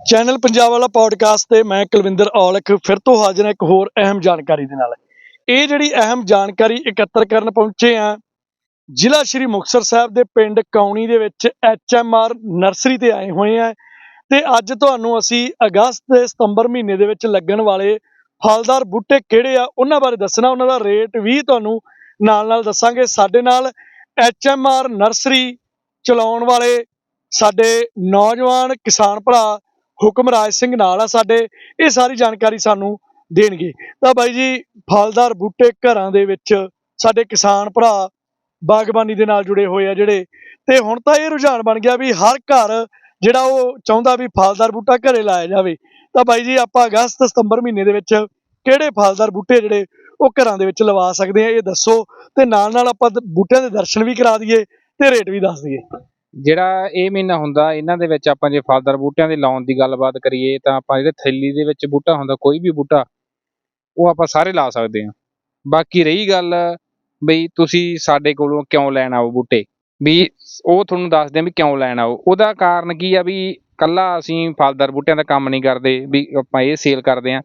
Channel Punjab ਵਾਲਾ podcast ਤੇ ਮੈਂ ਕੁਲਵਿੰਦਰ ਔਲਖ ਫਿਰ ਤੋਂ ਹਾਜ਼ਰ ਹਾਂ ਇੱਕ ਹੋਰ ਅਹਿਮ ਜਾਣਕਾਰੀ ਦੇ ਨਾਲ। ਇਹ ਜਿਹੜੀ ਅਹਿਮ ਜਾਣਕਾਰੀ ਇਕੱਤਰ ਕਰਨ ਪਹੁੰਚੇ ਆ ਜ਼ਿਲ੍ਹਾ ਸ਼੍ਰੀ ਮੁਕਤਸਰ ਸਾਹਿਬ ਦੇ ਪਿੰਡ ਕੌਣੀ ਦੇ ਵਿੱਚ ਐਚਐਮਆਰ ਨਰਸਰੀ ਤੇ ਆਏ ਹੋਏ ਆ ਤੇ ਅੱਜ ਤੁਹਾਨੂੰ ਅਸੀਂ ਅਗਸਤ ਤੇ ਸਤੰਬਰ ਮਹੀਨੇ ਦੇ ਵਿੱਚ ਲੱਗਣ ਵਾਲੇ ਫਲਦਾਰ ਬੂਟੇ ਕਿਹੜੇ ਆ ਉਹਨਾਂ ਬਾਰੇ ਦੱਸਣਾ, ਉਹਨਾਂ ਦਾ ਰੇਟ ਵੀ ਤੁਹਾਨੂੰ ਨਾਲ ਨਾਲ ਦੱਸਾਂਗੇ। ਸਾਡੇ ਨਾਲ ਐਚਐਮਆਰ ਨਰਸਰੀ ਚਲਾਉਣ ਵਾਲੇ ਸਾਡੇ ਨੌਜਵਾਨ ਕਿਸਾਨ ਭਰਾ ਹੁਕਮਰਾਜ ਸਿੰਘ ਨਾਲ ਆ ਸਾਡੇ, ਇਹ ਸਾਰੀ ਜਾਣਕਾਰੀ ਸਾਨੂੰ ਦੇਣਗੇ। ਤਾਂ ਬਾਈ ਜੀ, ਫਲਦਾਰ ਬੂਟੇ ਘਰਾਂ ਦੇ ਵਿੱਚ ਸਾਡੇ ਕਿਸਾਨ ਭਰਾ ਬਾਗਬਾਨੀ ਦੇ ਨਾਲ ਜੁੜੇ ਹੋਏ ਆ ਜਿਹੜੇ, ਤੇ ਹੁਣ ਤਾਂ ਇਹ ਰੁਝਾਨ ਬਣ ਗਿਆ ਵੀ ਹਰ ਘਰ ਜਿਹੜਾ ਉਹ ਚਾਹੁੰਦਾ ਵੀ ਫਲਦਾਰ ਬੂਟਾ ਘਰੇ ਲਾਇਆ ਜਾਵੇ। ਤਾਂ ਬਾਈ ਜੀ, ਆਪਾਂ ਅਗਸਤ ਸਤੰਬਰ ਮਹੀਨੇ ਦੇ ਵਿੱਚ ਕਿਹੜੇ ਫਲਦਾਰ ਬੂਟੇ ਜਿਹੜੇ ਉਹ ਘਰਾਂ ਦੇ ਵਿੱਚ ਲਵਾ ਸਕਦੇ ਆ, ਇਹ ਦੱਸੋ। ਤੇ ਨਾਲ ਨਾਲ ਆਪਾਂ ਬੂਟਿਆਂ ਦੇ ਦਰਸ਼ਨ ਵੀ ਕਰਾ ਦਈਏ ਤੇ ਰੇਟ ਵੀ ਦੱਸ ਦਈਏ। ਜਿਹੜਾ ਇਹ ਮਹੀਨਾ ਹੁੰਦਾ, ਇਹਨਾਂ ਦੇ ਵਿੱਚ ਆਪਾਂ ਜੇ ਫਲਦਾਰ ਬੂਟਿਆਂ ਦੇ ਲਾਉਣ ਦੀ ਗੱਲਬਾਤ ਕਰੀਏ, ਤਾਂ ਆਪਾਂ ਜਿਹੜੇ ਥੈਲੀ ਦੇ ਵਿੱਚ ਬੂਟਾ ਹੁੰਦਾ, ਕੋਈ ਵੀ ਬੂਟਾ, ਉਹ ਆਪਾਂ ਸਾਰੇ ਲਾ ਸਕਦੇ ਹਾਂ। ਬਾਕੀ ਰਹੀ ਗੱਲ ਬਈ ਤੁਸੀਂ ਸਾਡੇ ਕੋਲੋਂ ਕਿਉਂ ਲੈਣ ਆਓ ਬੂਟੇ? ਵੀ ਉਹ ਤੁਹਾਨੂੰ ਦੱਸਦੇ ਆ ਵੀ ਕਿਉਂ ਲੈਣ ਆਓ। ਉਹਦਾ ਕਾਰਨ ਕੀ ਆ ਵੀ ਕੱਲਾ ਅਸੀਂ ਫਲਦਾਰ ਬੂਟਿਆਂ ਦਾ ਕੰਮ ਨਹੀਂ ਕਰਦੇ ਵੀ ਆਪਾਂ ਇਹ ਸੇਲ ਕਰਦੇ ਆ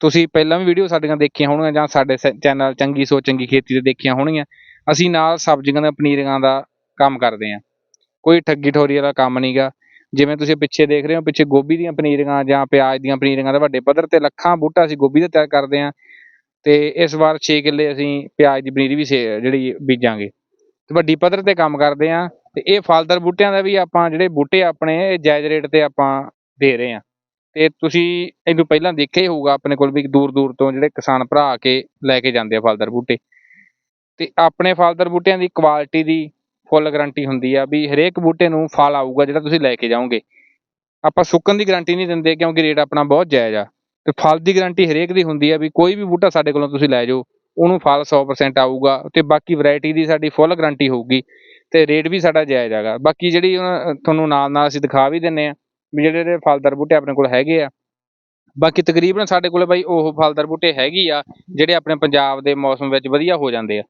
ਤੁਸੀਂ ਪਹਿਲਾਂ ਵੀ ਵੀਡੀਓ ਸਾਡੀਆਂ ਦੇਖੀਆਂ ਹੋਣਗੀਆਂ ਜਾਂ ਸਾਡੇ ਚੈਨਲ ਚੰਗੀ ਸੋਚ ਚੰਗੀ ਖੇਤੀ ਤੇ ਦੇਖੀਆਂ ਹੋਣਗੀਆਂ, ਅਸੀਂ ਨਾਲ ਸਬਜ਼ੀਆਂ ਦਾ ਪਨੀਰੀਆਂ ਦਾ ਕੰਮ ਕਰਦੇ ਆ ਕੋਈ ਠੱਗੀ ਠੋਰੀ ਵਾਲਾ ਕੰਮ ਨਹੀਂਗਾ ਜਿਵੇਂ ਤੁਸੀਂ ਪਿੱਛੇ ਦੇਖ ਰਹੇ ਹੋ, ਪਿੱਛੇ ਗੋਭੀ ਦੀਆਂ ਪਨੀਰੀਆਂ ਜਾਂ ਪਿਆਜ਼ ਦੀਆਂ ਪਨੀਰੀਆਂ ਦਾ ਵੱਡੇ ਪੱਧਰ ਤੇ ਲੱਖਾਂ ਬੂਟਾ ਅਸੀਂ ਗੋਭੀ ਦਾ ਤਿਆਰ ਕਰਦੇ ਆ ਤੇ ਇਸ ਵਾਰ 6 ਕਿੱਲੇ ਅਸੀਂ ਪਿਆਜ਼ ਦੀ ਪਨੀਰੀ ਵੀ ਸੇ- ਜਿਹੜੀ ਬੀਜਾਂਗੇ। ਤੇ ਵੱਡੀ ਪੱਧਰ ਤੇ ਕੰਮ ਕਰਦੇ ਆ ਤੇ ਇਹ ਫਲਦਾਰ ਬੂਟਿਆਂ ਦਾ ਵੀ ਆਪਾਂ ਜਿਹੜੇ ਬੂਟੇ ਆਪਣੇ ਜਾਇਜ਼ ਰੇਟ ਤੇ ਆਪਾਂ ਦੇ ਰਹੇ ਆ ਤੇ ਤੁਸੀਂ ਇਹਨੂੰ ਪਹਿਲਾਂ ਦੇਖਿਆ ਹੀ ਹੋਊਗਾ ਆਪਣੇ ਕੋਲ ਵੀ ਦੂਰ ਦੂਰ ਤੋਂ ਜਿਹੜੇ ਕਿਸਾਨ ਭਰਾ ਆ ਕੇ ਲੈ ਕੇ ਜਾਂਦੇ ਆ ਫਲਦਾਰ ਬੂਟੇ। ਤੇ ਆਪਣੇ ਫਲਦਾਰ ਬੂਟਿਆਂ ਦੀ ਕੁਆਲਿਟੀ ਦੀ ਫੁੱਲ ਗਾਰੰਟੀ ਹੁੰਦੀ ਆ ਵੀ ਹਰੇਕ ਬੂਟੇ ਨੂੰ ਫਲ ਆਊਗਾ ਜਿਹੜਾ ਤੁਸੀਂ ਲੈ ਕੇ ਜਾਓਗੇ। ਆਪਾਂ ਸੁੱਕਣ ਦੀ ਗਾਰੰਟੀ ਨਹੀਂ ਦਿੰਦੇ ਕਿਉਂਕਿ ਰੇਟ ਆਪਣਾ ਬਹੁਤ ਜਾਇਜ਼ ਆ। ਤੇ ਫਲ ਦੀ ਗਾਰੰਟੀ ਹਰੇਕ ਦੀ ਹੁੰਦੀ ਆ ਵੀ ਕੋਈ ਵੀ ਬੂਟਾ ਸਾਡੇ ਕੋਲੋਂ ਤੁਸੀਂ ਲੈ ਜਾਓ, ਉਹਨੂੰ ਫਲ 100% ਆਊਗਾ ਤੇ ਬਾਕੀ ਵੈਰਾਈਟੀ ਦੀ ਸਾਡੀ ਫੁੱਲ ਗਾਰੰਟੀ ਹੋਊਗੀ ਤੇ ਰੇਟ ਵੀ ਸਾਡਾ ਜਾਇਜ਼ ਹੈਗਾ। ਬਾਕੀ ਜਿਹੜੀ ਉਹਨਾਂ- ਤੁਹਾਨੂੰ ਨਾਲ ਨਾਲ ਅਸੀਂ ਦਿਖਾ ਵੀ ਦਿੰਨੇ ਆ ਵੀ ਜਿਹੜੇ ਜਿਹੜੇ ਫਲਦਾਰ ਬੂਟੇ ਆਪਣੇ ਕੋਲ ਹੈਗੇ ਆ ਬਾਕੀ ਤਕਰੀਬਨ ਸਾਡੇ ਕੋਲੇ ਬਾਈ ਉਹ ਫਲਦਾਰ ਬੂਟੇ ਹੈਗੀ ਆ ਜਿਹੜੇ ਆਪਣੇ ਪੰਜਾਬ ਦੇ ਮੌਸਮ ਵਿੱਚ ਵਧੀਆ ਹੋ ਜਾਂਦੇ ਆ।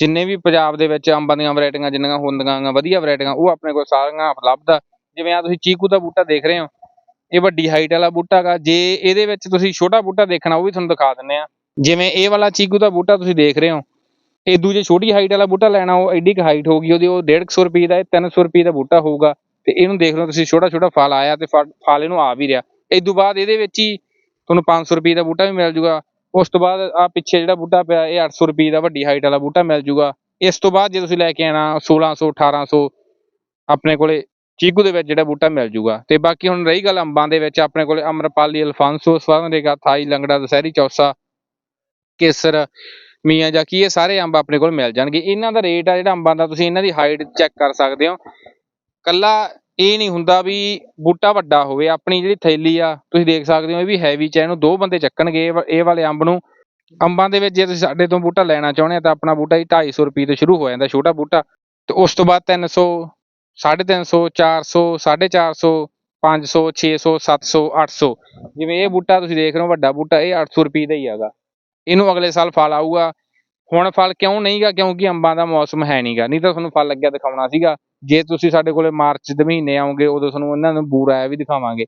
ਜਿੰਨੇ ਵੀ ਪੰਜਾਬ ਦੇ ਵਿੱਚ ਅੰਬਾਂ ਦੀਆਂ ਵੈਰਾਈਟੀਆਂ ਜਿੰਨੀਆਂ ਹੁੰਦੀਆਂ ਗਾ ਵਧੀਆ ਵੈਰਾਈਟੀਆਂ ਉਹ ਆਪਣੇ ਕੋਲ ਸਾਰੀਆਂ ਉਪਲਬਧ ਆ। ਜਿਵੇਂ ਆ ਤੁਸੀਂ ਚੀਕੂ ਦਾ ਬੂਟਾ ਦੇਖ ਰਹੇ ਹੋ ਇਹ ਵੱਡੀ ਹਾਈਟ ਵਾਲਾ ਬੂਟਾ ਗਾ। ਜੇ ਇਹਦੇ ਵਿੱਚ ਤੁਸੀਂ ਛੋਟਾ ਬੂਟਾ ਦੇਖਣਾ ਉਹ ਵੀ ਤੁਹਾਨੂੰ ਦਿਖਾ ਦਿੰਨੇ ਆ। ਜਿਵੇਂ ਇਹ ਵਾਲਾ ਚੀਕੂ ਦਾ ਬੂਟਾ ਤੁਸੀਂ ਦੇਖ ਰਹੇ ਹੋ ਇਹ ਦੂਜੇ ਛੋਟੀ ਹਾਈਟ ਵਾਲਾ ਬੂਟਾ ਲੈਣਾ ਉਹ ਐਡੀ ਕੁ ਹਾਈਟ ਹੋਊਗੀ ਉਹਦੀ ਉਹ 150 ਰੁਪਏ ਦਾ ਇਹ 300 ਰੁਪਏ ਦਾ ਬੂਟਾ ਹੋਊਗਾ। ਤੇ ਇਹਨੂੰ ਦੇਖ ਲਓ ਤੁਸੀਂ ਛੋਟਾ ਛੋਟਾ ਫਲ ਆਇਆ ਤੇ ਫਲ ਇਹਨੂੰ ਆ ਵੀ ਰਿਹਾ। ਇਸ ਤੋਂ ਬਾਅਦ ਇਹਦੇ ਵਿੱਚ ਹੀ ਤੁਹਾਨੂੰ 500 ਰੁਪਏ ਦਾ ਬੂਟਾ ਵੀ ਮਿਲ ਜੂਗਾ। ਉਸ ਤੋਂ ਬਾਅਦ ਆ ਪਿੱਛੇ ਜਿਹੜਾ ਬੂਟਾ ਪਿਆ, ਇਹ 800 ਰੁਪਏ ਦਾ ਵੱਡੀ ਹਾਈਟ ਵਾਲਾ ਬੂਟਾ ਮਿਲ ਜੂਗਾ। ਇਸ ਤੋਂ ਬਾਅਦ ਜੇ ਤੁਸੀਂ ਲੈ ਕੇ ਆਣਾ 1600 1800 ਆਪਣੇ ਕੋਲੇ ਚੀਕੂ ਦੇ ਵਿੱਚ ਜਿਹੜਾ ਬੂਟਾ ਮਿਲ ਜੂਗਾ। ਤੇ ਬਾਕੀ ਹੁਣ ਰਹੀ ਗੱਲ ਅੰਬਾਂ ਦੇ ਵਿੱਚ, ਆਪਣੇ ਕੋਲੇ ਅਮਰਪਾਲੀ ਅਲਫਾਂਸੋ ਸਵਰਨਰੇਗਾ ਥਾਈ, ਲੰਗੜਾ, ਦਸਹਿਰੀ, ਚੌਸਾ, ਕੇਸਰ, ਮੀਆਂ ਜਾਕੀ ਇਹ ਸਾਰੇ ਅੰਬ ਆਪਣੇ ਕੋਲ ਮਿਲ ਜਾਣਗੇ। ਇਹਨਾਂ ਦਾ ਰੇਟ ਆ ਜਿਹੜਾ ਅੰਬਾਂ ਦਾ, ਤੁਸੀਂ ਇਹਨਾਂ ਦੀ ਹਾਈਟ ਚੈੱਕ ਕਰ ਸਕਦੇ ਹੋ। ਕੱਲਾ ਇਹ ਨਹੀਂ ਹੁੰਦਾ ਵੀ ਬੂਟਾ ਵੱਡਾ ਹੋਵੇ, ਆਪਣੀ ਜਿਹੜੀ ਥੈਲੀ ਆ, ਤੁਸੀਂ ਦੇਖ ਸਕਦੇ ਹੋ ਇਹ ਵੀ ਹੈਵੀ ਚ ਇਹਨੂੰ ਦੋ ਬੰਦੇ ਚੱਕਣਗੇ, ਇਹ ਇਹ ਵਾਲੇ ਅੰਬ ਨੂੰ। ਅੰਬਾਂ ਦੇ ਵਿੱਚ ਜੇ ਤੁਸੀਂ ਸਾਡੇ ਤੋਂ ਬੂਟਾ ਲੈਣਾ ਚਾਹੁੰਦੇ ਆ ਤਾਂ ਆਪਣਾ ਬੂਟਾ ਜੀ 250 ਰੁਪਏ ਤੋਂ ਸ਼ੁਰੂ ਹੋ ਜਾਂਦਾ ਛੋਟਾ ਬੂਟਾ। ਤੇ ਉਸ ਤੋਂ ਬਾਅਦ 300 350 400 450 500 600 700 800 ਜਿਵੇਂ ਇਹ ਬੂਟਾ ਤੁਸੀਂ ਦੇਖ ਰਹੇ ਹੋ ਵੱਡਾ ਬੂਟਾ, ਇਹ 800 ਰੁਪਏ ਦਾ ਹੀ ਹੈਗਾ। ਇਹਨੂੰ ਅਗਲੇ ਸਾਲ ਫਲ ਆਊਗਾ। ਹੁਣ ਫਲ ਕਿਉਂ ਨਹੀਂਗਾ? ਕਿਉਂਕਿ ਅੰਬਾਂ ਦਾ ਮੌਸਮ ਹੈ ਨਹੀਂਗਾ। ਨਹੀਂ ਤਾਂ ਤੁਹਾਨੂੰ ਫਲ ਲੱਗਿਆ ਦਿਖਾਉਣਾ ਸੀਗਾ। ਜੇ ਤੁਸੀਂ ਸਾਡੇ ਕੋਲੇ ਮਾਰਚ ਦੇ ਮਹੀਨੇ ਆਉਂਗੇ ਉਦੋਂ ਤੁਹਾਨੂੰ ਇਹਨਾਂ ਨੂੰ ਬੂਰ ਆਇਆ ਵੀ ਦਿਖਾਵਾਂਗੇ।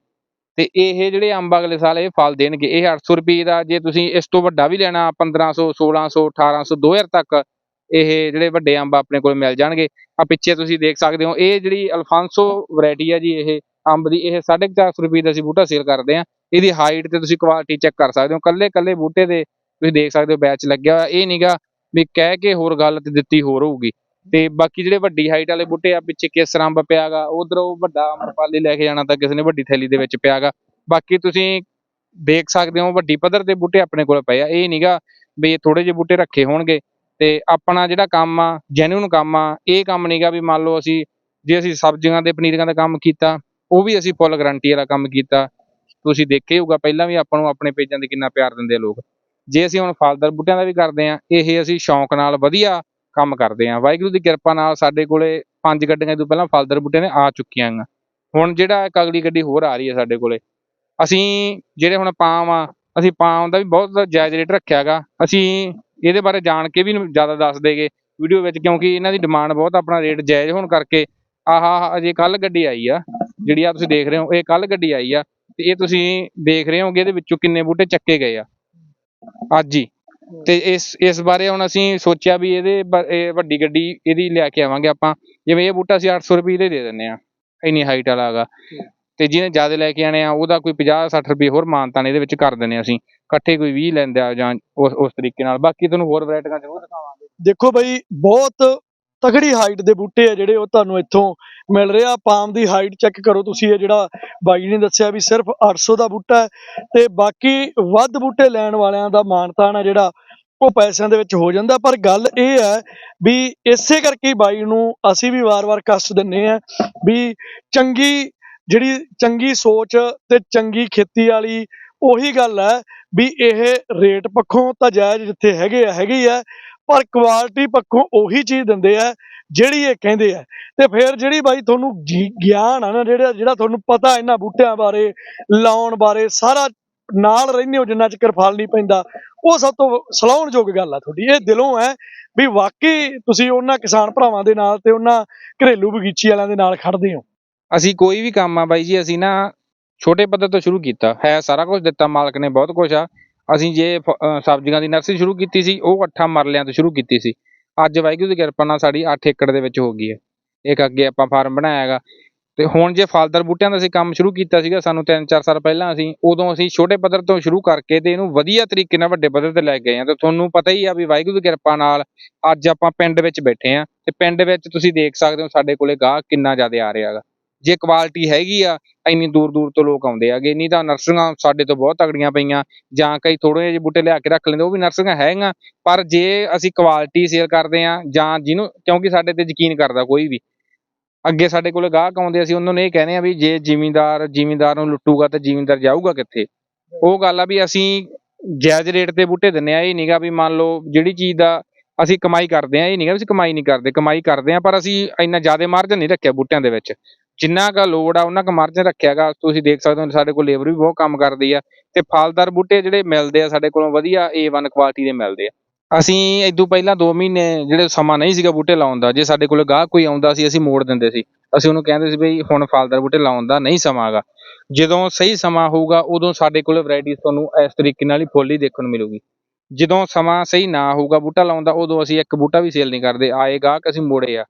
ਤੇ ਇਹ ਜਿਹੜੇ ਅੰਬ ਅਗਲੇ ਸਾਲ ਇਹ ਫਲ ਦੇਣਗੇ, ਇਹ 800 ਰੁਪਏ ਦਾ ਜੇ ਤੁਸੀਂ ਇਸ ਤੋਂ ਵੱਡਾ ਵੀ ਲੈਣਾ 1500 1600 1800 2000 ਤੱਕ, ਇਹ ਜਿਹੜੇ ਵੱਡੇ ਅੰਬ ਆਪਣੇ ਕੋਲ ਮਿਲ ਜਾਣਗੇ। ਆ ਪਿੱਛੇ ਤੁਸੀਂ ਦੇਖ ਸਕਦੇ ਹੋ, ਇਹ ਜਿਹੜੀ ਅਲਫਾਂਸੋ ਵੈਰਾਈਟੀ ਆ ਜੀ, ਇਹ ਅੰਬ ਦੀ, ਇਹ 450 ਰੁਪਏ ਦਾ ਅਸੀਂ ਬੂਟਾ ਸੇਲ ਕਰਦੇ ਆ ਇਹਦੀ ਹਾਈਟ ਤੇ ਤੁਸੀਂ ਕੁਆਲਿਟੀ ਚੈੱਕ ਕਰ ਸਕਦੇ ਹੋ ਕੱਲੇ ਕੱਲੇ ਬੂਟੇ ਦੇ ਤੁਸੀਂ ਦੇਖ ਸਕਦੇ ਹੋ ਬੈਚ ਲੱਗਿਆ ਹੋਇਆ। ਇਹ ਨਹੀਂਗਾ ਵੀ ਕਹਿ ਕੇ ਹੋਰ ਗੱਲ ਤੇ ਦਿੱਤੀ ਹੋਰ ਹੋਊਗੀ। ਤੇ ਬਾਕੀ ਜਿਹੜੇ ਵੱਡੀ ਹਾਈਟ ਵਾਲੇ ਬੂਟੇ ਆ, ਪਿੱਛੇ ਕੇਸਰ ਅੰਬ ਪਿਆਗਾ, ਉਧਰ ਉਹ ਵੱਡਾ ਅਮਰਪਾਲੀ ਲੈ ਕੇ ਜਾਣਾ ਤਾਂ ਕਿਸੇ ਨੇ ਵੱਡੀ ਥੈਲੀ ਦੇ ਵਿੱਚ ਪਿਆਗਾ। ਬਾਕੀ ਤੁਸੀਂ ਦੇਖ ਸਕਦੇ ਹੋ ਵੱਡੀ ਪੱਧਰ ਦੇ ਬੂਟੇ ਆਪਣੇ ਕੋਲ ਪਏ ਆ। ਇਹ ਨਹੀਂਗਾ ਵੀ ਇਹ ਥੋੜੇ ਜਿਹੇ ਬੂਟੇ ਰੱਖੇ ਹੋਣਗੇ ਤੇ ਆਪਣਾ ਜਿਹੜਾ ਕੰਮ ਆ ਜੈਨੂਨ ਕੰਮ ਆ, ਇਹ ਕੰਮ ਨਹੀਂਗਾ ਵੀ ਮੰਨ ਲਓ ਅਸੀਂ, ਜੇ ਅਸੀਂ ਸਬਜ਼ੀਆਂ ਦੇ ਪਨੀਰੀਆਂ ਦਾ ਕੰਮ ਕੀਤਾ, ਉਹ ਵੀ ਅਸੀਂ ਫੁੱਲ ਗਾਰੰਟੀ ਵਾਲਾ ਕੰਮ ਕੀਤਾ। ਤੁਸੀਂ ਦੇਖਿਆ ਹੋਊਗਾ, ਪਹਿਲਾਂ ਵੀ ਆਪਾਂ ਨੂੰ ਆਪਣੇ ਪੇਜਾਂ ਦੇ ਕਿੰਨਾ ਪਿਆਰ ਦਿੰਦੇ ਆ ਲੋਕ। ਜੇ ਅਸੀਂ ਹੁਣ ਫਲਦਾਰ ਬੂਟਿਆਂ ਦਾ ਵੀ ਕਰਦੇ ਆ, ਇਹ ਅਸੀਂ ਸ਼ੌਂਕ ਨਾਲ ਵਧੀਆ ਕੰਮ ਕਰਦੇ ਆ। ਵਾਹਿਗੁਰੂ ਦੀ ਕਿਰਪਾ ਨਾਲ ਸਾਡੇ ਕੋਲੇ ਪੰਜ ਗੱਡੀਆਂ ਤੋਂ ਪਹਿਲਾਂ ਫਲਦਰ ਬੂਟੇ ਨੇ ਆ ਚੁੱਕੀਆਂ ਗਾ ਹੁਣ ਜਿਹੜਾ ਇੱਕ ਅਗਲੀ ਗੱਡੀ ਹੋਰ ਆ ਰਹੀ ਹੈ ਸਾਡੇ ਕੋਲੇ। ਅਸੀਂ ਜਿਹੜੇ ਹੁਣ ਪਾਮ ਆ, ਅਸੀਂ ਪਾਮ ਦਾ ਵੀ ਬਹੁਤ ਜਾਇਜ਼ ਰੇਟ ਰੱਖਿਆ ਗਾ ਅਸੀਂ ਇਹਦੇ ਬਾਰੇ ਜਾਣ ਕੇ ਵੀ ਜ਼ਿਆਦਾ ਦੱਸ ਦੇਗੇ ਵੀਡੀਓ ਵਿੱਚ, ਕਿਉਂਕਿ ਇਹਨਾਂ ਦੀ ਡਿਮਾਂਡ ਬਹੁਤ ਆਪਣਾ ਰੇਟ ਜਾਇਜ਼ ਹੋਣ ਕਰਕੇ। ਆਹਾ, ਅਜੇ ਕੱਲ ਗੱਡੀ ਆਈ ਆ, ਜਿਹੜੀ ਆ ਤੁਸੀਂ ਦੇਖ ਰਹੇ ਹੋ, ਇਹ ਕੱਲ ਗੱਡੀ ਆਈ ਆ। ਤੇ ਇਹ ਤੁਸੀਂ ਦੇਖ ਰਹੇ ਹੋਗੇ ਇਹਦੇ ਵਿੱਚੋਂ ਕਿੰਨੇ ਬੂਟੇ ਚੱਕੇ ਗਏ ਆ। ਅੱਜ ਹੀ। ਤੇ ਇਸ ਇਸ ਬਾਰੇ ਹੁਣ ਅਸੀਂ ਸੋਚਿਆ ਵੀ ਇਹਦੇ ਬ- ਇਹ ਵੱਡੀ ਗੱਡੀ ਇਹਦੀ ਲੈ ਕੇ ਆਵਾਂਗੇ ਆਪਾਂ। ਜਿਵੇਂ ਇਹ ਬੂਟਾ ਅਸੀਂ 800 ਰੁਪਏ ਦੇ ਦੇ ਦਿੰਨੇ ਆ ਇੰਨੀ ਹਾਈਟ ਵਾਲਾ ਹੈਗਾ। ਤੇ ਜਿਹਨੇ ਜ਼ਿਆਦਾ ਲੈ ਕੇ ਆਣੇ ਆ ਉਹਦਾ ਕੋਈ 50 60 ਰੁਪਏ ਹੋਰ ਮਾਨਤਾਨ ਇਹਦੇ ਵਿੱਚ ਕਰ ਦਿੰਨੇ ਅਸੀਂ। ਇਕੱਠੇ ਕੋਈ 20 ਲੈਂਦੇ ਆ ਜਾਂ ਉਸ ਉਸ ਤਰੀਕੇ ਨਾਲ। ਬਾਕੀ ਤੁਹਾਨੂੰ ਹੋਰ ਵੈਰਾਈਟੀਆਂ ਜ਼ਰੂਰ ਦਿਖਾਵਾਂਗੇ। ਦੇਖੋ ਬਈ ਬਹੁਤ ਤਗੜੀ ਹਾਈਟ ਦੇ ਬੂਟੇ ਆ ਜਿਹੜੇ ਉਹ ਤੁਹਾਨੂੰ ਇੱਥੋਂ ਮਿਲ ਰਿਹਾ ਪਾਮ ਦੀ ਹਾਈਟ ਚੈੱਕ ਕਰੋ ਤੁਸੀਂ, ਇਹ ਜਿਹੜਾ ਬਾਈ ਨੇ ਦੱਸਿਆ ਵੀ ਸਿਰਫ 800 ਦਾ ਬੂਟਾ ਹੈ ਤੇ ਬਾਕੀ ਵੱਧ ਬੂਟੇ ਲੈਣ ਵਾਲਿਆਂ ਦਾ ਮਾਨਤਾਨ ਆ ਜਿਹੜਾ ਉਹ ਪੈਸਿਆਂ ਦੇ ਵਿੱਚ ਹੋ ਜਾਂਦਾ। ਪਰ ਗੱਲ ਇਹ ਹੈ ਵੀ ਇਸੇ ਕਰਕੇ ਬਾਈ ਨੂੰ ਅਸੀਂ ਵੀ ਵਾਰ-ਵਾਰ ਕਸ਼ਟ ਦਿੰਨੇ ਆ ਵੀ ਚੰਗੀ ਜਿਹੜੀ ਚੰਗੀ ਸੋਚ ਤੇ ਚੰਗੀ ਖੇਤੀ ਵਾਲੀ ਉਹੀ ਗੱਲ ਹੈ ਵੀ ਇਹ ਰੇਟ ਪੱਖੋਂ ਤਾਂ ਜਾਇਜ਼ ਜਿੱਥੇ ਹੈਗੇ ਆ ਹੈਗੇ ਆ। ਪਰ ਕੁਆਲਿਟੀ ਪੱਖੋਂ ਉਹੀ ਚੀਜ਼ ਦਿੰਦੇ ਆ, ਜਿਹੜੀ ਇਹ ਕਹਿੰਦੇ ਆ। ਤੇ ਫਿਰ ਜਿਹੜੀ ਬਾਈ ਤੁਹਾਨੂੰ ਗਿਆਨ ਆ ਨਾ, ਜਿਹੜਾ ਜਿਹੜਾ ਤੁਹਾਨੂੰ ਪਤਾ ਇਹਨਾਂ ਬੂਟਿਆਂ ਬਾਰੇ, ਲਾਉਣ ਬਾਰੇ, ਸਾਰਾ ਨਾਲ ਰਹਿੰਦੇ ਹੋ ਜਿੰਨਾ ਚਿਰ ਫਲ ਨਹੀਂ ਪੈਂਦਾ, ਉਹ ਸਭ ਤੋਂ ਸਲਾਹੁਣਯੋਗ ਗੱਲ ਆ ਤੁਹਾਡੀ। ਇਹ ਦਿਲੋਂ ਹੈ ਵੀ ਵਾਕਈ ਤੁਸੀਂ ਉਹਨਾਂ ਕਿਸਾਨ ਭਰਾਵਾਂ ਦੇ ਨਾਲ ਤੇ ਉਹਨਾਂ ਘਰੇਲੂ ਬਗੀਚੀ ਵਾਲਿਆਂ ਦੇ ਨਾਲ ਖੜਦੇ ਹੋ। ਅਸੀਂ ਕੋਈ ਵੀ ਕੰਮ ਆ ਬਾਈ ਜੀ, ਅਸੀਂ ਨਾ ਛੋਟੇ ਪੱਧਰ ਤੋਂ ਸ਼ੁਰੂ ਕੀਤਾ, ਹੈ ਸਾਰਾ ਕੁਝ ਦਿੱਤਾ, ਮਾਲਕ ਨੇ ਬਹੁਤ ਕੁਝ ਆ। ਅਸੀਂ ਜੇ ਸਬਜ਼ੀਆਂ ਦੀ ਨਰਸਰੀ ਸ਼ੁਰੂ ਕੀਤੀ ਸੀ, ਉਹ ਅੱਠਾਂ ਮਰਲਿਆਂ ਤੋਂ ਸ਼ੁਰੂ ਕੀਤੀ ਸੀ। ਅੱਜ ਵਾਹਿਗੁਰੂ ਦੀ ਕਿਰਪਾ ਨਾਲ ਸਾਡੀ 8 ਏਕੜ ਦੇ ਵਿੱਚ ਹੋ ਗਈ ਹੈ। ਇੱਕ ਅੱਗੇ ਆਪਾਂ ਫਾਰਮ ਬਣਾਇਆ ਹੈਗਾ। ਤੇ ਹੁਣ ਜੇ ਫਲਦਾਰ ਬੂਟਿਆਂ ਦਾ ਅਸੀਂ ਕੰਮ ਸ਼ੁਰੂ ਕੀਤਾ ਸੀਗਾ, ਸਾਨੂੰ 3-4 ਸਾਲ ਪਹਿਲਾਂ ਅਸੀਂ, ਉਦੋਂ ਅਸੀਂ ਛੋਟੇ ਪੱਧਰ ਤੋਂ ਸ਼ੁਰੂ ਕਰਕੇ ਤੇ ਇਹਨੂੰ ਵਧੀਆ ਤਰੀਕੇ ਨਾਲ ਵੱਡੇ ਪੱਧਰ ਤੇ ਲੈ ਗਏ ਆ ਤੇ ਤੁਹਾਨੂੰ ਪਤਾ ਹੀ ਆ ਵੀ ਵਾਹਿਗੁਰੂ ਦੀ ਕਿਰਪਾ ਨਾਲ ਅੱਜ ਆਪਾਂ ਪਿੰਡ ਵਿੱਚ ਬੈਠੇ ਆ ਤੇ ਪਿੰਡ ਵਿੱਚ ਤੁਸੀਂ ਦੇਖ ਸਕਦੇ ਹੋ ਸਾਡੇ ਕੋਲੇ ਗਾਹ ਕਿੰਨਾ ਜ਼ਿਆਦਾ ਆ ਰਿਹਾ ਹੈਗਾ। ਜੇ ਕੁਆਲਿਟੀ ਹੈਗੀ ਆ ਇੰਨੀ ਦੂਰ ਦੂਰ ਤੋਂ ਲੋਕ ਆਉਂਦੇ ਆਗੇ ਨਹੀਂ ਤਾਂ ਨਰਸਰੀਆਂ ਸਾਡੇ ਤੋਂ ਬਹੁਤ ਤਗੜੀਆਂ ਪਈਆਂ, ਜਾਂ ਕਈ ਥੋੜੇ ਜਿਹੇ ਬੂਟੇ ਲਿਆ ਕੇ ਰੱਖ ਲੈਂਦੇ, ਉਹ ਵੀ ਨਰਸਰੀਆਂ ਹੈਗੀਆਂ, ਪਰ ਜੇ ਅਸੀਂ ਕੁਆਲਿਟੀ ਸੇਲ ਕਰਦੇ ਆ, ਜਾਂ ਜਿਹਨੂੰ, ਕਿਉਂਕਿ ਸਾਡੇ ਤੇ ਯਕੀਨ ਕਰਦਾ ਕੋਈ ਵੀ। ਅੱਗੇ ਸਾਡੇ ਕੋਲ ਗਾਹਕ ਆਉਂਦੇ, ਅਸੀਂ ਉਹਨਾਂ ਨੂੰ ਇਹ ਕਹਿੰਦੇ ਆ ਵੀ ਜੇ ਜ਼ਿਮੀਂਦਾਰ ਜ਼ਿਮੀਂਦਾਰ ਨੂੰ ਲੁੱਟੂਗਾ ਤਾਂ ਜ਼ਿਮੀਂਦਾਰ ਜਾਊਗਾ ਕਿੱਥੇ? ਉਹ ਗੱਲ ਆ ਵੀ ਅਸੀਂ ਜਾਇਜ਼ ਰੇਟ ਤੇ ਬੂਟੇ ਦਿੰਨੇ ਆ, ਇਹ ਨਹੀਂਗਾ ਵੀ ਮੰਨ ਲਓ ਜਿਹੜੀ ਚੀਜ਼ ਦਾ ਅਸੀਂ ਕਮਾਈ ਕਰਦੇ ਆ, ਇਹ ਨਹੀਂਗਾ ਵੀ ਅਸੀਂ ਕਮਾਈ ਨਹੀਂ ਕਰਦੇ। ਕਮਾਈ ਕਰਦੇ ਆ, ਪਰ ਅਸੀਂ ਇੰਨਾ ਜ਼ਿਆਦਾ ਮਾਰਜਨ ਨਹੀਂ ਰੱਖਿਆ ਬੂਟਿਆਂ ਦੇ ਵਿੱਚ। ਜਿੰਨਾ ਕੁ ਲੋੜ ਆ, ਉਹਨਾਂ ਕੁ ਮਾਰਜਨ ਰੱਖਿਆਗਾ ਤੁਸੀਂ ਦੇਖ ਸਕਦੇ ਹੋ, ਸਾਡੇ ਕੋਲ ਲੇਬਰ ਵੀ ਬਹੁਤ ਕੰਮ ਕਰਦੀ ਆ ਤੇ ਫਲਦਾਰ ਬੂਟੇ ਜਿਹੜੇ ਮਿਲਦੇ ਆ, ਸਾਡੇ ਕੋਲੋਂ ਵਧੀਆ A1 ਕੁਆਲਿਟੀ ਦੇ ਮਿਲਦੇ ਆ। ਅਸੀਂ ਇਦੋਂ ਪਹਿਲਾਂ 2 ਮਹੀਨੇ ਜਿਹੜੇ ਸਮਾਂ ਨਹੀਂ ਸੀਗਾ ਬੂਟੇ ਲਾਉਣ ਦਾ, ਜੇ ਸਾਡੇ ਕੋਲ ਗਾਹਕ ਕੋਈ ਆਉਂਦਾ ਸੀ, ਅਸੀਂ ਮੋੜ ਦਿੰਦੇ ਸੀ। ਅਸੀਂ ਉਹਨੂੰ ਕਹਿੰਦੇ ਸੀ ਬਈ ਹੁਣ ਫਲਦਾਰ ਬੂਟੇ ਲਾਉਣ ਦਾ ਨਹੀਂ ਸਮਾਂਗਾ ਜਦੋਂ ਸਹੀ ਸਮਾਂ ਹੋਊਗਾ, ਉਦੋਂ ਸਾਡੇ ਕੋਲ ਵੈਰਾਈਟੀਜ਼ ਤੁਹਾਨੂੰ ਇਸ ਤਰੀਕੇ ਨਾਲ ਹੀ ਫੁੱਲ ਹੀ ਦੇਖਣ ਨੂੰ ਮਿਲੂਗੀ। ਜਦੋਂ ਸਮਾਂ ਸਹੀ ਨਾ ਹੋਊਗਾ ਬੂਟਾ ਲਾਉਣ ਦਾ, ਉਦੋਂ ਅਸੀਂ ਇੱਕ ਬੂਟਾ ਵੀ ਸੇਲ ਨਹੀਂ ਕਰਦੇ। ਆਏ ਗਾਹਕ ਅਸੀਂ ਮੋੜੇ ਆ।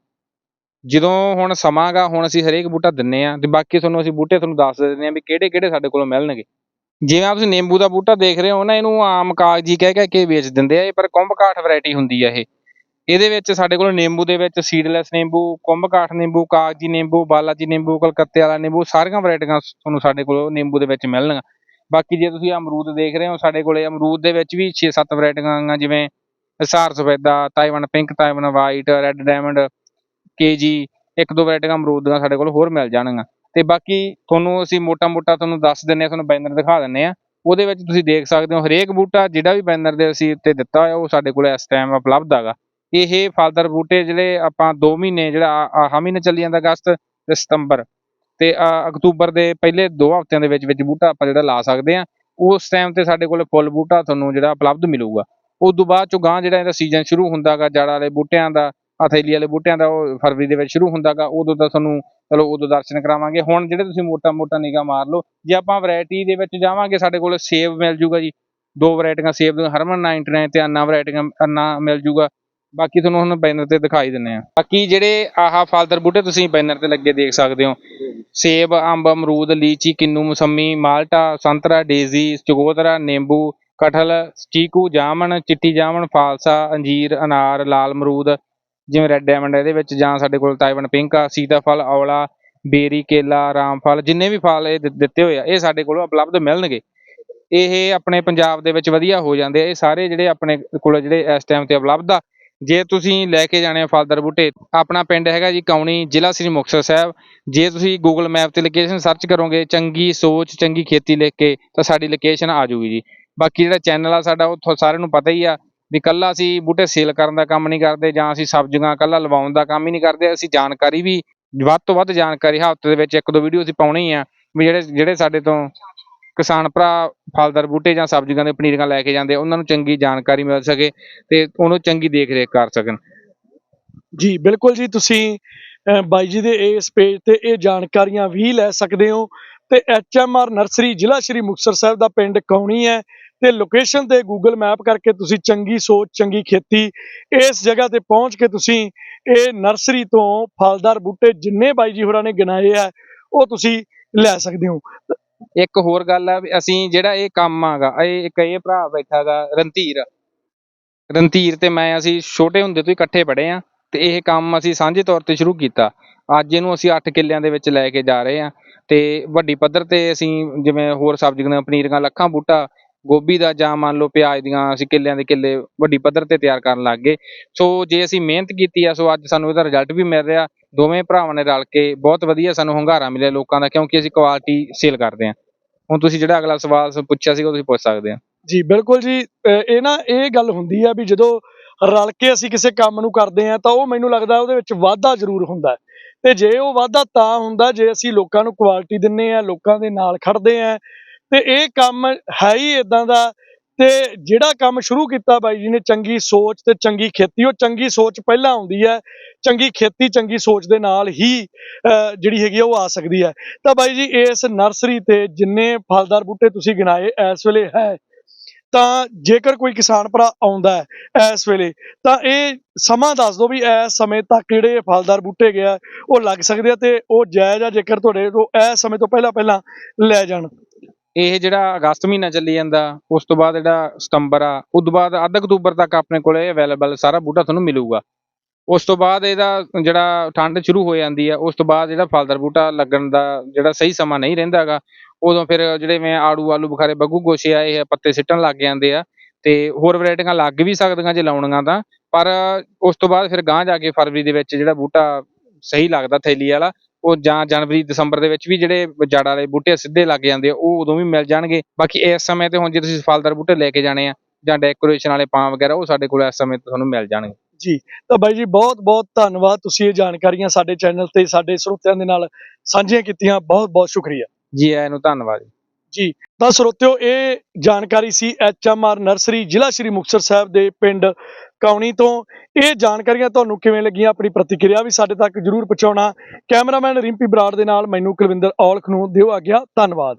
ਜਦੋਂ ਹੁਣ ਸਮਾਂ ਗਾ ਹੁਣ ਅਸੀਂ ਹਰੇਕ ਬੂਟਾ ਦਿੰਨੇ ਆ ਤੇ ਬਾਕੀ ਤੁਹਾਨੂੰ ਅਸੀਂ ਬੂਟੇ ਤੁਹਾਨੂੰ ਦੱਸ ਦਿੰਦੇ ਆ ਵੀ ਕਿਹੜੇ ਕਿਹੜੇ ਸਾਡੇ ਕੋਲੋਂ ਮਿਲਣਗੇ। ਜਿਵੇਂ ਆ ਤੁਸੀਂ ਨਿੰਬੂ ਦਾ ਬੂਟਾ ਦੇਖ ਰਹੇ ਹੋ ਨਾ, ਇਹਨੂੰ ਆਮ ਕਾਗਜੀ ਕਹਿ ਕਹਿ ਕੇ ਵੇਚ ਦਿੰਦੇ ਆ ਇਹ, ਪਰ ਕੁੰਭਕਾਠ ਵੈਰਾਈਟੀ ਹੁੰਦੀ ਆ ਇਹ। ਇਹਦੇ ਵਿੱਚ ਸਾਡੇ ਕੋਲ ਨਿੰਬੂ ਦੇ ਵਿੱਚ ਸੀਡਲੈਸ ਨਿੰਬੂ, ਕੁੰਭਕਾਠ ਨਿੰਬੂ, ਕਾਗਜੀ ਨਿੰਬੂ, ਬਾਲਾਜੀ ਨਿੰਬੂ, ਕਲਕੱਤੇ ਵਾਲਾ ਨਿੰਬੂ, ਸਾਰੀਆਂ ਵੈਰਾਈਟੀਆਂ ਤੁਹਾਨੂੰ ਸਾਡੇ ਕੋਲ ਨਿੰਬੂ ਦੇ ਵਿੱਚ ਮਿਲਣਗੀਆਂ। ਬਾਕੀ ਜੇ ਤੁਸੀਂ ਅਮਰੂਦ ਦੇਖ ਰਹੇ ਹੋ, ਸਾਡੇ ਕੋਲੇ ਅਮਰੂਦ ਦੇ ਵਿੱਚ ਵੀ 6-7 ਵੈਰਾਈਟੀਆਂ ਆ, ਜਿਵੇਂ Hisar Safeda Taiwan pink Taiwan white red diamond KG, ਇੱਕ ਦੋ ਵੈਰਾਈਟੀਆਂ ਅਮਰੂਦ ਦੀਆਂ ਸਾਡੇ ਕੋਲ ਹੋਰ ਮਿਲ ਜਾਣਗੀਆਂ। ਤੇ ਬਾਕੀ ਤੁਹਾਨੂੰ ਅਸੀਂ ਮੋਟਾ-ਮੋਟਾ ਤੁਹਾਨੂੰ ਦੱਸ ਦਿੰਨੇ ਆ ਤੁਹਾਨੂੰ ਬੈਨਰ ਦਿਖਾ ਦਿੰਨੇ ਆ ਉਹਦੇ ਵਿੱਚ ਤੁਸੀਂ ਦੇਖ ਸਕਦੇ ਹੋ ਹਰੇਕ ਬੂਟਾ ਜਿਹੜਾ ਵੀ ਬੈਨਰ ਦੇ ਅਸੀਂ ਉੱਤੇ ਦਿੱਤਾ ਹੋਇਆ, ਉਹ ਸਾਡੇ ਕੋਲ ਇਸ ਟਾਈਮ ਉਪਲਬਧ ਹੈਗਾ। ਇਹ ਫਲਦਾਰ ਬੂਟੇ ਜਿਹੜੇ ਆਪਾਂ 2 ਮਹੀਨੇ, ਜਿਹੜਾ ਆਹ ਮਹੀਨੇ ਚੱਲੀ ਜਾਂਦਾ ਅਗਸਤ ਤੇ ਸਤੰਬਰ। ਤੇ ਅਕਤੂਬਰ ਦੇ ਪਹਿਲੇ 2 ਹਫ਼ਤਿਆਂ ਦੇ ਵਿੱਚ ਵਿੱਚ ਬੂਟਾ ਆਪਾਂ ਜਿਹੜਾ ਲਾ ਸਕਦੇ ਆ ਉਸ ਟਾਈਮ ਤੇ ਸਾਡੇ ਕੋਲ ਫੁੱਲ ਬੂਟਾ ਤੁਹਾਨੂੰ ਜਿਹੜਾ ਉਪਲਬਧ ਮਿਲੂਗਾ। ਉਸ ਤੋਂ ਬਾਅਦ ਚੋਂ ਗਾਂ ਜਿਹੜਾ ਇਹਦਾ ਸੀਜ਼ਨ ਸ਼ੁਰੂ ਹੁੰਦਾਗਾ ਜੜ ਵਾਲੇ ਬੂਟਿਆਂ ਦਾ ਹਥੇਲੀ ਵਾਲੇ ਬੂਟਿਆਂ ਦਾ ਉਹ ਫਰਵਰੀ ਦੇ ਵਿੱਚ ਸ਼ੁਰੂ ਹੁੰਦਾਗਾ, ਉਦੋਂ ਤਾਂ ਤੁਹਾਨੂੰ ਚਲੋ ਉਦੋਂ ਦਰਸ਼ਨ ਕਰਾਵਾਂਗੇ। ਹੁਣ ਜਿਹੜੇ ਤੁਸੀਂ ਮੋਟਾ-ਮੋਟਾ ਨਿਗਾਹ ਮਾਰ ਲਓ, ਜੇ ਆਪਾਂ ਵੈਰਾਈਟੀ ਦੇ ਵਿੱਚ ਜਾਵਾਂਗੇ, ਸਾਡੇ ਕੋਲ ਸੇਬ ਮਿਲ ਜੂਗਾ ਜੀ। ਦੋ ਵੈਰਾਈਟੀਆਂ ਸੇਬ ਦੀਆਂ ਹਰਮਨ 99 ਤੇ ਅੰਨਾ ਵੈਰਾਈਟੀਆਂ ਅੰਨਾ ਮਿਲ ਜੂਗਾ। ਬਾਕੀ ਤੁਹਾਨੂੰ ਹੁਣ ਬੈਨਰ ਤੇ ਦਿਖਾਈ ਦਿੰਨੇ ਆ ਬਾਕੀ ਜਿਹੜੇ ਆਹ ਫਲਦਾਰ ਬੂਟੇ ਤੁਸੀਂ ਬੈਨਰ ਤੇ ਲੱਗੇ ਦੇਖ ਸਕਦੇ ਹੋ। ਸੇਬ, ਅੰਬ, ਅਮਰੂਦ, ਲੀਚੀ, ਕਿੰਨੂ, ਮੌਸੰਮੀ, ਮਾਲਟਾ, ਸੰਤਰਾ, ਡੇਜ਼ੀ ਚਗੋਦਰਾ ਨਿੰਬੂ ਕਟਹਲ ਚੀਕੂ, ਜਾਮਣ, ਚਿੱਟੀ ਜਾਮਣ, ਫਾਲਸਾ, ਅੰਜੀਰ, ਅਨਾਰ, ਲਾਲ ਅਮਰੂਦ ਜਿਵੇਂ ਰੈੱਡ ਡਾਇਮੰਡ ਇਹਦੇ ਵਿੱਚ ਜਾਂ ਸਾਡੇ ਕੋਲ ਤਾਈਵਨ ਪਿੰਕ ਆ ਸੀਤਾਫਲ ਔਲਾ ਬੇਰੀ ਕੇਲਾ ਰਾਮਫਲ ਜਿੰਨੇ ਵੀ ਫਲ ਇਹ ਦਿੱਤੇ ਹੋਏ ਆ, ਇਹ ਸਾਡੇ ਕੋਲ ਉਪਲਬਧ ਮਿਲਣਗੇ। ਇਹ ਆਪਣੇ ਪੰਜਾਬ ਦੇ ਵਿੱਚ ਵਧੀਆ ਹੋ ਜਾਂਦੇ ਆ, ਇਹ ਸਾਰੇ ਜਿਹੜੇ ਆਪਣੇ ਕੋਲ ਜਿਹੜੇ ਇਸ ਟਾਈਮ ਤੇ ਉਪਲਬਧ ਆ। ਜੇ ਤੁਸੀਂ ਲੈ ਕੇ ਜਾਣੇ ਆ ਫਲਦਾਰ ਬੂਟੇ, ਆਪਣਾ ਪਿੰਡ ਹੈਗਾ ਜੀ ਕੌਣੀ, ਜ਼ਿਲ੍ਹਾ ਸ੍ਰੀ ਮੁਕਤਸਰ ਸਾਹਿਬ। ਜੇ ਤੁਸੀਂ ਗੂਗਲ ਮੈਪ ਤੇ ਲੋਕੇਸ਼ਨ ਸਰਚ ਕਰੋਗੇ, ਚੰਗੀ ਸੋਚ, ਚੰਗੀ ਖੇਤੀ ਲਿਖ ਕੇ, ਤਾਂ ਸਾਡੀ ਲੋਕੇਸ਼ਨ ਆ ਜੂਗੀ ਜੀ। ਬਾਕੀ ਜਿਹੜਾ ਚੈਨਲ ਆ ਸਾਡਾ, ਉਹ ਸਾਰਿਆਂ ਨੂੰ ਪਤਾ ਹੀ ਆ। ਵੀ ਕੱਲਾ ਅਸੀਂ ਬੂਟੇ ਸੇਲ ਕਰਨ ਦਾ ਕੰਮ ਨਹੀਂ ਕਰਦੇ ਜਾਂ ਅਸੀਂ ਸਬਜ਼ੀਆਂ ਕੱਲਾ ਲਵਾਉਣ ਦਾ ਕੰਮ ਹੀ ਨਹੀਂ ਕਰਦੇ, ਅਸੀਂ ਜਾਣਕਾਰੀ ਵੀ ਵੱਧ ਤੋਂ ਵੱਧ ਜਾਣਕਾਰੀ ਹਫ਼ਤੇ ਦੇ ਵਿੱਚ ਇੱਕ ਦੋ ਵੀਡੀਓ ਅਸੀਂ ਪਾਉਣੀ ਆ ਵੀ ਜਿਹੜੇ ਜਿਹੜੇ ਸਾਡੇ ਤੋਂ ਕਿਸਾਨ ਭਰਾ ਫਲਦਾਰ ਬੂਟੇ ਜਾਂ ਸਬਜ਼ੀਆਂ ਦੇ ਪਨੀਰੀਆਂ ਲੈ ਕੇ ਜਾਂਦੇ ਉਹਨਾਂ ਨੂੰ ਚੰਗੀ ਜਾਣਕਾਰੀ ਮਿਲ ਸਕੇ ਤੇ ਉਹਨੂੰ ਚੰਗੀ ਦੇਖ ਰੇਖ ਕਰ ਸਕਣ। ਜੀ, ਬਿਲਕੁਲ ਜੀ, ਤੁਸੀਂ ਬਾਈ ਜੀ ਦੇ ਇਸ ਪੇਜ ਤੇ ਇਹ ਜਾਣਕਾਰੀਆਂ ਵੀ ਲੈ ਸਕਦੇ ਹੋ ਤੇ ਐਚਐਮਆਰ ਨਰਸਰੀ ਜ਼ਿਲ੍ਹਾ ਸ਼੍ਰੀ ਮੁਕਤਸਰ ਸਾਹਿਬ ਦਾ ਪਿੰਡ ਕੌਣੀ ਹੈ। ਤੇ ਲੋਕੇਸ਼ਨ ਤੇ ਗੂਗਲ ਮੈਪ ਕਰਕੇ ਤੁਸੀਂ ਚੰਗੀ ਸੋਚ, ਚੰਗੀ ਖੇਤੀ ਇਸ ਜਗ੍ਹਾ ਤੇ ਪਹੁੰਚ ਕੇ ਤੁਸੀਂ ਇਹ ਨਰਸਰੀ ਤੋਂ ਫਲਦਾਰ ਬੂਟੇ ਜਿੰਨੇ ਬਾਈ ਜੀ ਹੋਰਾਂ ਨੇ ਗਿਣਾਏ ਆ, ਉਹ ਤੁਸੀਂ ਲੈ ਸਕਦੇ ਹੋ। ਇੱਕ ਹੋਰ ਗੱਲ ਆ ਵੀ ਅਸੀਂ ਜਿਹੜਾ ਇਹ ਕੰਮ ਆਗਾ, ਇਹ ਇੱਕ ਇਹ ਭਰਾ ਬੈਠਾਗਾ ਰਣਧੀਰ। ਰਣਧੀਰ ਤੇ ਮੈਂ ਅਸੀਂ ਛੋਟੇ ਹੁੰਦੇ ਤੋਂ ਹੀ ਇਕੱਠੇ ਪੜ੍ਹੇ ਆ ਤੇ ਇਹ ਕੰਮ ਅਸੀਂ ਸਾਂਝੇ ਤੌਰ ਤੇ ਸ਼ੁਰੂ ਕੀਤਾ। ਅੱਜ ਇਹਨੂੰ ਅਸੀਂ 8 ਕਿੱਲਿਆਂ ਦੇ ਵਿੱਚ ਲੈ ਕੇ ਜਾ ਰਹੇ ਆ ਤੇ ਵੱਡੀ ਪੱਧਰ ਤੇ ਅਸੀਂ ਜਿਵੇਂ ਹੋਰ ਸਬਜ਼ੀਆਂ ਪਨੀਰੀਆਂ ਲੱਖਾਂ ਬੂਟਾ ਗੋਭੀ ਦਾ ਜਾਂ ਮੰਨ ਲਓ ਪਿਆਜ਼ ਦੀਆਂ ਅਸੀਂ ਕਿੱਲਿਆਂ ਦੇ ਕਿੱਲੇ ਵੱਡੀ ਪੱਧਰ ਤੇ ਤਿਆਰ ਕਰਨ ਲੱਗ ਗਏ। ਸੋ ਜੇ ਅਸੀਂ ਮਿਹਨਤ ਕੀਤੀ ਆ, ਸੋ ਅੱਜ ਸਾਨੂੰ ਇਹਦਾ ਰਿਜ਼ਲਟ ਵੀ ਮਿਲ ਰਿਹਾ। ਦੋਵੇਂ ਭਰਾਵਾਂ ਨੇ ਰਲ ਕੇ ਬਹੁਤ ਵਧੀਆ ਸਾਨੂੰ ਹੁੰਗਾਰਾ ਮਿਲਿਆ ਲੋਕਾਂ ਦਾ, ਕਿਉਂਕਿ ਅਸੀਂ ਕੁਆਲਿਟੀ ਸੇਲ ਕਰਦੇ ਹਾਂ ਹੁਣ ਤੁਸੀਂ ਜਿਹੜਾ ਅਗਲਾ ਸਵਾਲ ਪੁੱਛਿਆ ਸੀਗਾ, ਉਹ ਤੁਸੀਂ ਪੁੱਛ ਸਕਦੇ ਆ। ਜੀ, ਬਿਲਕੁਲ ਜੀ। ਅਹ ਇਹ ਨਾ, ਇਹ ਗੱਲ ਹੁੰਦੀ ਆ ਵੀ ਜਦੋਂ ਰਲ ਕੇ ਅਸੀਂ ਕਿਸੇ ਕੰਮ ਨੂੰ ਕਰਦੇ ਆ, ਤਾਂ ਉਹ ਮੈਨੂੰ ਲੱਗਦਾ ਉਹਦੇ ਵਿੱਚ ਵਾਧਾ ਜ਼ਰੂਰ ਹੁੰਦਾ ਤੇ ਜੇ ਉਹ ਵਾਧਾ ਤਾਂ ਹੁੰਦਾ, ਜੇ ਅਸੀਂ ਲੋਕਾਂ ਨੂੰ ਕੁਆਲਿਟੀ ਦਿੰਨੇ ਆ, ਲੋਕਾਂ ਦੇ ਨਾਲ ਖੜਦੇ ਆ ਤੇ ਇਹ ਕੰਮ ਹੈ ਹੀ ਇਦਾਂ ਦਾ ਤੇ ਜਿਹੜਾ ਕੰਮ ਸ਼ੁਰੂ ਕੀਤਾ ਬਾਈ ਜੀ ਨੇ ਚੰਗੀ ਸੋਚ ਤੇ ਚੰਗੀ ਖੇਤੀ, ਉਹ ਚੰਗੀ ਸੋਚ ਪਹਿਲਾਂ ਆਉਂਦੀ ਹੈ, ਚੰਗੀ ਖੇਤੀ, ਚੰਗੀ ਸੋਚ ਦੇ ਨਾਲ ਹੀ ਜਿਹੜੀ ਹੈਗੀ ਆ ਉਹ ਆ ਸਕਦੀ ਹੈ। ਤਾਂ ਬਾਈ ਜੀ ਇਸ ਨਰਸਰੀ ਤੇ ਜਿੰਨੇ ਫਲਦਾਰ ਬੂਟੇ ਤੁਸੀਂ ਗਿਣਾਏ ਇਸ ਵੇਲੇ ਹੈ, ਤਾਂ ਜੇਕਰ ਕੋਈ ਕਿਸਾਨ ਭਰਾ ਆਉਂਦਾ ਹੈ ਇਸ ਵੇਲੇ, ਤਾਂ ਇਹ ਸਮਾਂ ਦੱਸ ਦਿਓ ਵੀ ਇਸ ਸਮੇਂ ਤੱਕ ਜਿਹੜੇ ਫਲਦਾਰ ਬੂਟੇ ਗਿਆ, ਉਹ ਲੱਗ ਸਕਦੇ ਆ ਤੇ ਉਹ ਜਾਇਜ਼ ਆ ਜੇਕਰ ਤੁਹਾਡੇ ਤੋਂ ਇਸ ਸਮੇਂ ਤੋਂ ਪਹਿਲਾਂ ਪਹਿਲਾਂ ਲੈ ਜਾਣ। ਇਹ ਜਿਹੜਾ ਅਗਸਤ ਮਹੀਨਾ ਚੱਲੀ ਜਾਂਦਾ, ਉਸ ਤੋਂ ਬਾਅਦ ਜਿਹੜਾ ਸਤੰਬਰ ਆ, ਉਸ ਤੋਂ ਬਾਅਦ ਅੱਧ ਅਕਤੂਬਰ ਤੱਕ ਆਪਣੇ ਕੋਲੇ ਅਵੇਲੇਬਲ ਸਾਰਾ ਬੂਟਾ ਤੁਹਾਨੂੰ ਮਿਲੂਗਾ। ਉਸ ਤੋਂ ਬਾਅਦ ਇਹਦਾ ਜਿਹੜਾ ਠੰਡ ਸ਼ੁਰੂ ਹੋ ਜਾਂਦੀ ਆ, ਉਸ ਤੋਂ ਬਾਅਦ ਜਿਹੜਾ ਫਲਦਾਰ ਬੂਟਾ ਲੱਗਣ ਦਾ ਜਿਹੜਾ ਸਹੀ ਸਮਾਂ ਨਹੀਂ ਰਹਿੰਦਾਗਾ ਉਦੋਂ ਫਿਰ ਜਿਹੜੇ ਮੈਂ ਆੜੂ ਆਲੂ ਬੁਖਾਰੇ ਬੱਗੂ ਗੋਸ਼ੇ ਆਏ ਆ ਪੱਤੇ ਸਿੱਟਣ ਲੱਗ ਜਾਂਦੇ ਆ, ਤੇ ਹੋਰ ਵੈਰਾਈਟੀਆਂ ਲੱਗ ਵੀ ਸਕਦੀਆਂ ਜੇ ਲਾਉਣੀਆਂ ਤਾਂ, ਪਰ ਉਸ ਤੋਂ ਬਾਅਦ ਫਿਰ ਗਾਂਹ ਜਾ ਕੇ ਫਰਵਰੀ ਦੇ ਵਿੱਚ ਜਿਹੜਾ ਬੂਟਾ ਸਹੀ ਲੱਗਦਾ ਥੈਲੀ ਵਾਲਾ ਉਹ ਜਾਂ ਜਨਵਰੀ ਦਸੰਬਰ ਦੇ ਵਿੱਚ ਵੀ ਜਿਹੜੇ ਜੜ ਵਾਲੇ ਬੂਟੇ ਸਿੱਧੇ ਲੱਗ ਜਾਂਦੇ ਆ ਉਹ ਉਦੋਂ ਵੀ ਮਿਲ ਜਾਣਗੇ। ਬਾਕੀ ਇਸ ਸਮੇਂ ਤੇ ਹੁਣ ਜੇ ਤੁਸੀਂ ਫਲਦਾਰ ਬੂਟੇ ਲੈ ਕੇ ਜਾਣੇ ਆ ਜਾਂ ਡੈਕੋਰੇਸ਼ਨ ਵਾਲੇ ਪਾਮ ਵਗੈਰਾ ਉਹ ਸਾਡੇ ਕੋਲ ਇਸ ਸਮੇਂ ਤੇ ਤੁਹਾਨੂੰ ਮਿਲ ਜਾਣਗੇ। ਜੀ ਤਾਂ ਬਾਈ ਜੀ ਬਹੁਤ ਬਹੁਤ ਧੰਨਵਾਦ ਤੁਸੀਂ ਇਹ ਜਾਣਕਾਰੀਆਂ ਸਾਡੇ ਚੈਨਲ ਤੇ ਸਾਡੇ ਸਰੋਤਿਆਂ ਦੇ ਨਾਲ ਸਾਂਝੀਆਂ ਕੀਤੀਆਂ। ਬਹੁਤ ਬਹੁਤ ਸ਼ੁਕਰੀਆ। ਜੀ ਆਇਆਂ ਨੂੰ ਧੰਨਵਾਦ ਜੀ। ਤਾਂ ਸਰੋਤਿਓ ਇਹ ਜਾਣਕਾਰੀ ਸੀ ਐਚਐਮਆਰ ਨਰਸਰੀ ਜ਼ਿਲ੍ਹਾ ਸ਼੍ਰੀ ਮੁਕਤਸਰ ਸਾਹਿਬ ਦੇ ਪਿੰਡ ਕੌਣੀ ਤੋਂ। ਇਹ ਜਾਣਕਾਰੀਆਂ ਤੁਹਾਨੂੰ ਕਿਵੇਂ ਲੱਗੀਆਂ? ਆਪਣੀ ਪ੍ਰਤੀਕਿਰਿਆ ਵੀ ਸਾਡੇ ਤੱਕ ਜਰੂਰ ਪਹੁੰਚਾਉਣਾ। ਕੈਮਰਾਮੈਨ ਰਿੰਪੀ ਬਰਾੜ ਦੇ ਨਾਲ ਮੈਨੂੰ ਕੁਲਵਿੰਦਰ ਔਲਖ ਨੂੰ ਦਿਓ ਆ ਗਿਆ ਧੰਨਵਾਦ।